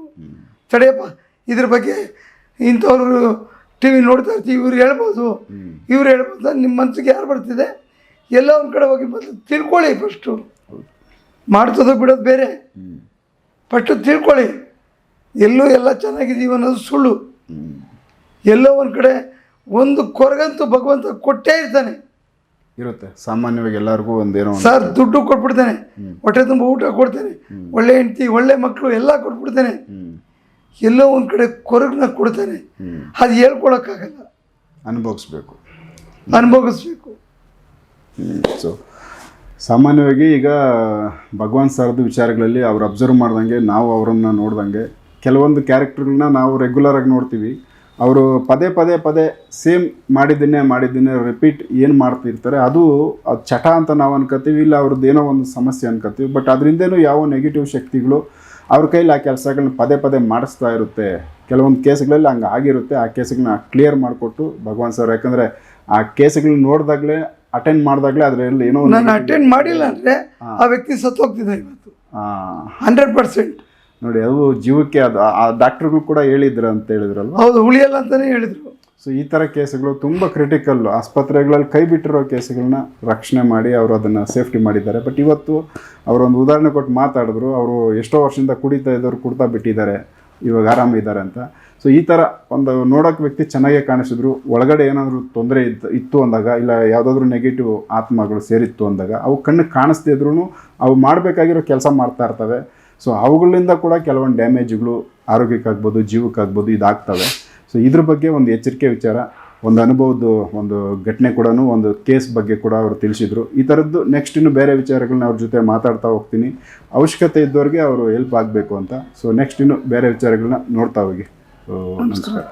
ತಡೆಯಪ್ಪ ಇದ್ರ ಬಗ್ಗೆ ಇಂಥವ್ರು ಟಿ ವಿ ನೋಡ್ತಾ ಇರ್ತೀವಿ ಇವ್ರು ಹೇಳ್ಬೋದು. ಇವ್ರು ಹೇಳ್ಬೋದು ನಿಮ್ಮ ಮನಸ್ಸಿಗೆ ಯಾರು ಬರ್ತಿದೆ? ಎಲ್ಲ ಒಂದು ಕಡೆ ಹೋಗಿ ಬಂದು ತಿಳ್ಕೊಳ್ಳಿ ಫಸ್ಟು ಮಾಡ್ತದೋ ಬಿಡೋದು ಬೇರೆ. ಫಸ್ಟ್ ತಿಳ್ಕೊಳ್ಳಿ. ಎಲ್ಲೂ ಎಲ್ಲ ಚೆನ್ನಾಗಿದ್ದೀವಿ ಅನ್ನೋದು ಸುಳ್ಳು. ಎಲ್ಲೋ ಒಂದು ಕಡೆ ಒಂದು ಕೊರಗಂತೂ ಭಗವಂತ ಕೊಟ್ಟೇ ಇರ್ತಾನೆ. ಇರುತ್ತೆ. ಸಾಮಾನ್ಯವಾಗಿ ಎಲ್ಲರಿಗೂ ಒಂದೇನೋ ಒಂದು ಸರ್ ದುಡ್ಡು ಕೊಟ್ಬಿಡ್ತಾನೆ. ಹೊಟ್ಟೆ ತುಂಬ ಊಟ ಕೊಡ್ತಾನೆ. ಒಳ್ಳೆ ಹೆಂಡತಿ ಒಳ್ಳೆ ಮಕ್ಕಳು ಎಲ್ಲ ಕೊಟ್ಬಿಡ್ತಾನೆ. ಎಲ್ಲೋ ಒಂದು ಕಡೆ ಕೊರಗನ್ನ ಕೊಡ್ತಾನೆ. ಅದು ಹೇಳ್ಕೊಳಕ್ಕಾಗಲ್ಲ. ಅನುಭವಿಸ್ಬೇಕು. ಅನುಭವಿಸ್ಬೇಕು. ಸೊ ಸಾಮಾನ್ಯವಾಗಿ ಈಗ ಭಗವಾನ್ ಸರ್ದು ವಿಚಾರಗಳಲ್ಲಿ ಅವ್ರು ಅಬ್ಸರ್ವ್ ಮಾಡ್ದಂಗೆ, ನಾವು ಅವರನ್ನು ನೋಡ್ದಂಗೆ, ಕೆಲವೊಂದು ಕ್ಯಾರೆಕ್ಟರ್ಗಳನ್ನ ನಾವು ರೆಗ್ಯುಲರ್ ಆಗಿ ನೋಡ್ತೀವಿ. ಅವರು ಪದೇ ಪದೇ ಪದೇ ಸೇಮ್ ಮಾಡಿದ್ದನ್ನೇ ಮಾಡಿದ್ದನ್ನೇ ರಿಪೀಟ್ ಏನು ಮಾಡ್ತಿರ್ತಾರೆ, ಅದು ಅದು ಚಟ ಅಂತ ನಾವು ಅನ್ಕೋತೀವಿ ಇಲ್ಲ ಅವ್ರದ್ದು ಏನೋ ಒಂದು ಸಮಸ್ಯೆ ಅನ್ಕೋತೀವಿ ಬಟ್ ಅದರಿಂದೇನೂ ಯಾವ ನೆಗೆಟಿವ್ ಶಕ್ತಿಗಳು ಅವ್ರ ಕೈಲಿ ಆ ಕೆಲಸಗಳನ್ನ ಪದೇ ಪದೇ ಮಾಡಿಸ್ತಾ ಇರುತ್ತೆ. ಕೆಲವೊಂದು ಕೇಸ್ಗಳಲ್ಲಿ ಹಂಗೆ ಆಗಿರುತ್ತೆ, ಆ ಕೇಸ್ಗಳನ್ನ ಕ್ಲಿಯರ್ ಮಾಡಿಕೊಟ್ಟು ಭಗವಾನ್ ಸರ್, ಯಾಕಂದರೆ ಆ ಕೇಸ್ಗಳನ್ನ ನೋಡಿದಾಗಲೇ ಅಟೆಂಡ್ ಮಾಡಿದಾಗಲೇ ಅದರಲ್ಲಿ ಏನೋ ನಾನು ಅಟೆಂಡ್ ಮಾಡಿಲ್ಲ ಅಂದರೆ ಆ ವ್ಯಕ್ತಿ ಸತ್ತೋಗ್ತಿದ್ದ ಇವತ್ತು. Hundred percent. ನೋಡಿ ಅದು ಜೀವಕ್ಕೆ ಅದು ಆ ಡಾಕ್ಟ್ರುಗಳು ಕೂಡ ಹೇಳಿದ್ರು ಅಂತ ಹೇಳಿದ್ರಲ್ಲ ಹೌದು ಉಳಿಯಲ್ಲ ಅಂತಲೇ ಹೇಳಿದರು. ಸೊ ಈ ಥರ ಕೇಸುಗಳು ತುಂಬ ಕ್ರಿಟಿಕಲ್ ಆಸ್ಪತ್ರೆಗಳಲ್ಲಿ ಕೈ ಬಿಟ್ಟಿರೋ ಕೇಸುಗಳನ್ನ ರಕ್ಷಣೆ ಮಾಡಿ ಅವರು ಅದನ್ನು ಸೇಫ್ಟಿ ಮಾಡಿದ್ದಾರೆ. ಬಟ್ ಇವತ್ತು ಅವರೊಂದು ಉದಾಹರಣೆ ಕೊಟ್ಟು ಮಾತಾಡಿದ್ರು. ಅವರು ಎಷ್ಟೋ ವರ್ಷದಿಂದ ಕುಡಿತಾ ಇದ್ದವ್ರು ಕುಡ್ತಾ ಬಿಟ್ಟಿದ್ದಾರೆ. ಇವಾಗ ಆರಾಮಿದ್ದಾರೆ ಅಂತ. ಸೊ ಈ ಥರ ಒಂದು ನೋಡೋಕೆ ವ್ಯಕ್ತಿ ಚೆನ್ನಾಗೇ ಕಾಣಿಸಿದ್ರು. ಒಳಗಡೆ ಏನಾದರೂ ತೊಂದರೆ ಇತ್ತು ಇತ್ತು ಅಂದಾಗ, ಇಲ್ಲ ಯಾವುದಾದ್ರೂ ನೆಗೆಟಿವ್ ಆತ್ಮಗಳು ಸೇರಿತ್ತು ಅಂದಾಗ, ಅವು ಕಣ್ಣಿಗೆ ಕಾಣಿಸ್ದೇ ಇದ್ರೂ ಅವು ಮಾಡಬೇಕಾಗಿರೋ ಕೆಲಸ ಮಾಡ್ತಾ ಇರ್ತವೆ. ಸೊ ಅವುಗಳಿಂದ ಕೂಡ ಕೆಲವೊಂದು ಡ್ಯಾಮೇಜ್ಗಳು ಆರೋಗ್ಯಕ್ಕಾಗ್ಬೋದು ಜೀವಕ್ಕಾಗ್ಬೋದು ಇದಾಗ್ತವೆ. ಸೊ ಇದ್ರ ಬಗ್ಗೆ ಒಂದು ಎಚ್ಚರಿಕೆ ವಿಚಾರ. ಒಂದು ಅನುಭವದ ಒಂದು ಘಟನೆ ಕೂಡ ಒಂದು ಕೇಸ್ ಬಗ್ಗೆ ಕೂಡ ಅವರು ತಿಳಿಸಿದರು. ಈ ಥರದ್ದು ನೆಕ್ಸ್ಟ್ ಇನ್ನು ಬೇರೆ ವಿಚಾರಗಳನ್ನ ಅವ್ರ ಜೊತೆ ಮಾತಾಡ್ತಾ ಹೋಗ್ತೀನಿ. ಅವಶ್ಯಕತೆ ಇದ್ದವ್ರಿಗೆ ಅವರು ಹೆಲ್ಪ್ ಆಗಬೇಕು ಅಂತ. ಸೊ ನೆಕ್ಸ್ಟ್ ಇನ್ನು ಬೇರೆ ವಿಚಾರಗಳನ್ನ ನೋಡ್ತಾ ಹೋಗಿ. ನಮಸ್ಕಾರ.